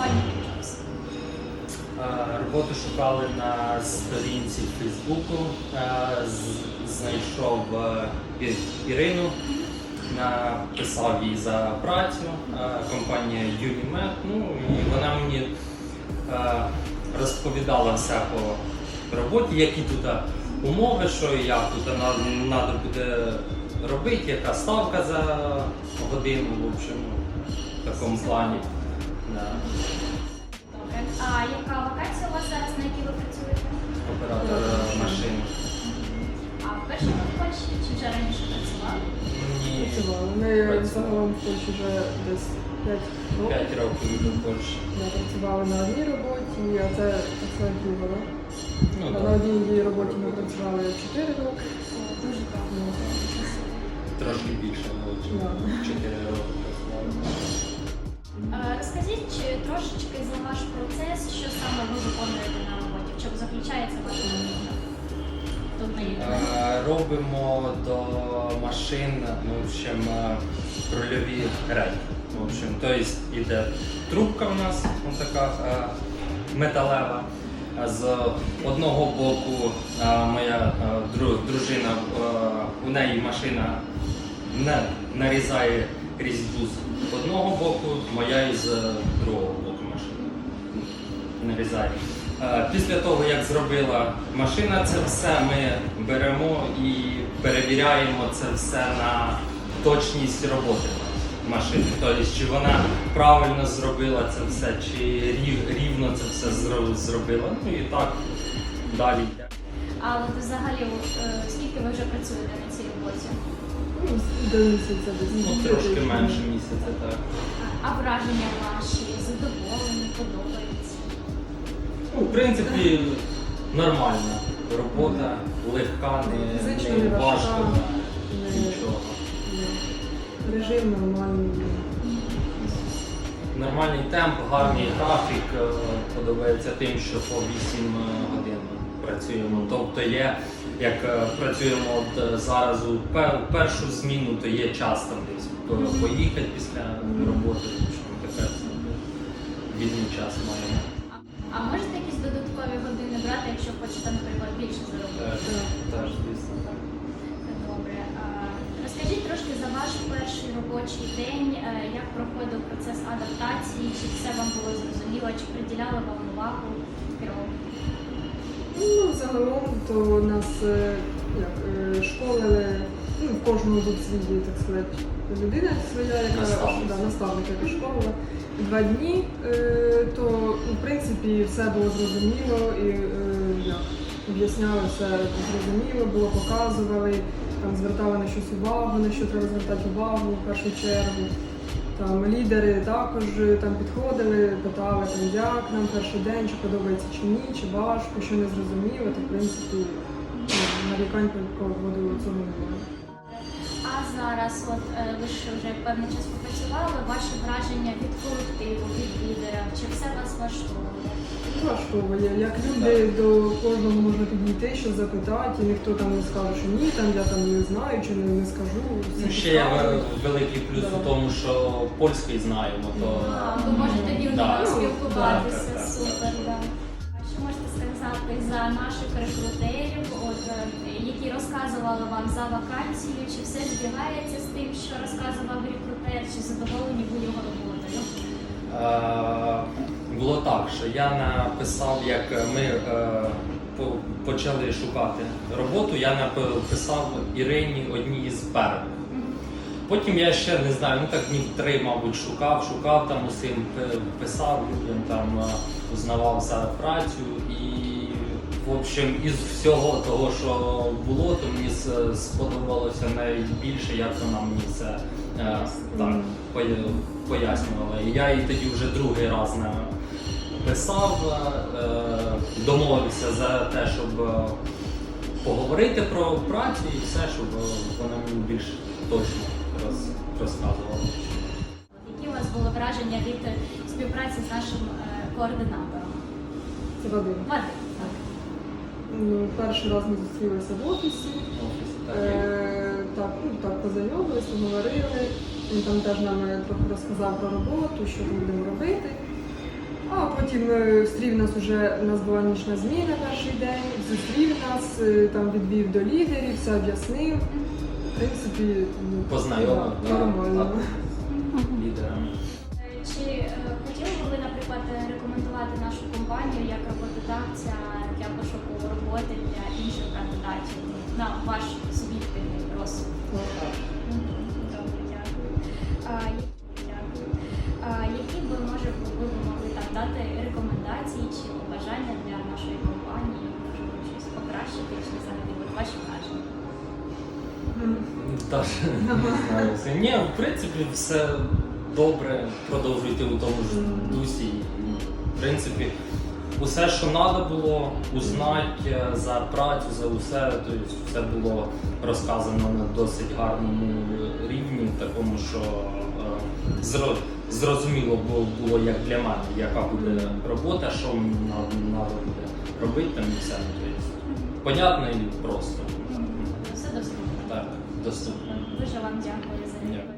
компанії навчався? Е, Роботу шукали на сторінці Фейсбуку. Е, Знайшов е, Ірину, написав їй за працю. Компанія Unimed. Ну і вона мені розповідала все по роботі, які тут умови, що і як тут треба буде робити, яка ставка за годину, в общем, в такому плані. Добре. А яка локація у вас зараз, на якій ви працюєте? Оператор е, машини. А вперше ви в Польщі чи вже раніше працювали? Ні, Працювали. Ми загалом в Польщі вже десь 5 років. 5 років до Польщі. Ми працювали на одній роботі, а це, це. Ну, на одній роботі ми працювали 4 роки. Дуже. Ну, трошки більше, Да. 4 роки працювали. Трошечки за ваш процес, що саме ви виконуєте на роботі, в чому заключається ваша робота? Тут на YouTube. Е, Робимо до машин, ну, в общем, е, рульові рейки. В общем, тобто іде трубка у нас, ось така е, металева. З одного боку е, моя е, дру- дружина, е, у неї машина не нарізає різьбу з одного боку, моя із е, другого боку нарізає. Е, Після того, як зробила машина, це все ми беремо і перевіряємо це все на точність роботи машини. Тобто, чи вона правильно зробила це все, чи рівно це все зробила. Ну і так далі йде. А от взагалі, е, скільки ви вже працюєте на цій роботі? Ну, до місяця десь. Ну, трошки менше місяця, так. А враження ваші, задоволені, подобаються? Ну, в принципі, нормальна робота, легка, не, Фізично не не важка, важко. не- Нічого. Ну, Режим нормальний. Нормальний темп, гарний графік. е, Подобається тим, що по 8 годин працюємо. Тобто є, як е, працюємо от е, зараз у пер- першу зміну, то є час там десь по- поїхати після роботи, що таке вільний час маємо. А, можете якісь додаткові години брати, якщо хочете, наприклад, більше заробити? Теж, теж, звісно, так. Добре. Розкажіть трошки за ваш перший робочий день, е, як проходив процес адаптації, чи все вам було зрозуміло, чи приділяли вам увагу керівники? Ну, загалом то у нас е, як, е, школи, ну, в кожному тут свій, так сказати, людина своя, яка да, наставник, яка школа. Два дні, е, то ну, в принципі все було зрозуміло і е, як, об'ясняли все зрозуміло, було показували, там звертали на щось увагу, на що треба звертати увагу в першу чергу. Там лідери також там підходили, питали, там, як нам перший день, чи подобається чи ні, чи важко, що не зрозуміло, то в принципі ну, нарікань по поводу цього немає. Зараз, от е, ви ж вже певний час попрацювали, ваші враження від колективу, від лідера, чи все вас влаштовує? Влаштовує, як люди до кожного можна підійти, що запитати, і ніхто там не скаже, що ні, там я там не знаю, чи не, не скажу. все Ну, ще є підкажуть. великий плюс у тому, що польський знаємо, то А, ви можете вільно Да. спілкуватися, сказати за наших рекрутерів, от, е, які розказували вам за вакансію, чи все збігається з тим, що розказував рекрутер, чи задоволені ви його роботою? Е, Було так, що я написав, як ми е, по- почали шукати роботу, я написав Ірині одній із перших. Потім я ще не знаю, ну так днів три, мабуть, шукав, шукав там усім, писав людям, там е, узнавав за працю і, в общем, із всього того, що було, то мені сподобалося найбільше, як вона мені це е, так пояснювала. І я їй тоді вже другий раз написав, е, домовився за те, щоб е, поговорити про працю і все, щоб е, вона мені більш точно роз- розказувала. Які у вас були враження від співпраці з нашим е, координатором? Це Вадим. Вадим, перший раз ми зустрілися в офісі. так, Е, так, ну так познайомились, поговорили. Він там теж нам е, трохи розказав про роботу, що ми будемо робити. А потім е, встрів нас уже, у нас була нічна зміна перший день, зустрів нас, е, там відвів до лідерів, все об'яснив. В принципі, ну, Познайомив, да, да, нормально. так. лідерами. Чи е, хотіли б ви, наприклад, рекомендувати нашу компанію як роботодавця для пошуку роботи для інших кандидатів на ваш суб'єктивний розсуд? Добре, дякую. А, дякую. А, які б може ви могли там дати рекомендації чи побажання для нашої компанії? Можливо, щось покращити чи взагалі ваші враження? Даже не знаю. Ні, в принципі, все добре. Продовжуйте у тому ж дусі. В принципі, усе, що треба було узнати за працю, за усе, тобто все було розказано на досить гарному рівні, такому, що е, зрозуміло було, як для мене, яка буде робота, що мені треба буде робити там і все. Тобто, понятно і просто. Все доступно. Так, доступно. Дуже вам дякую за Дякую. відповідь.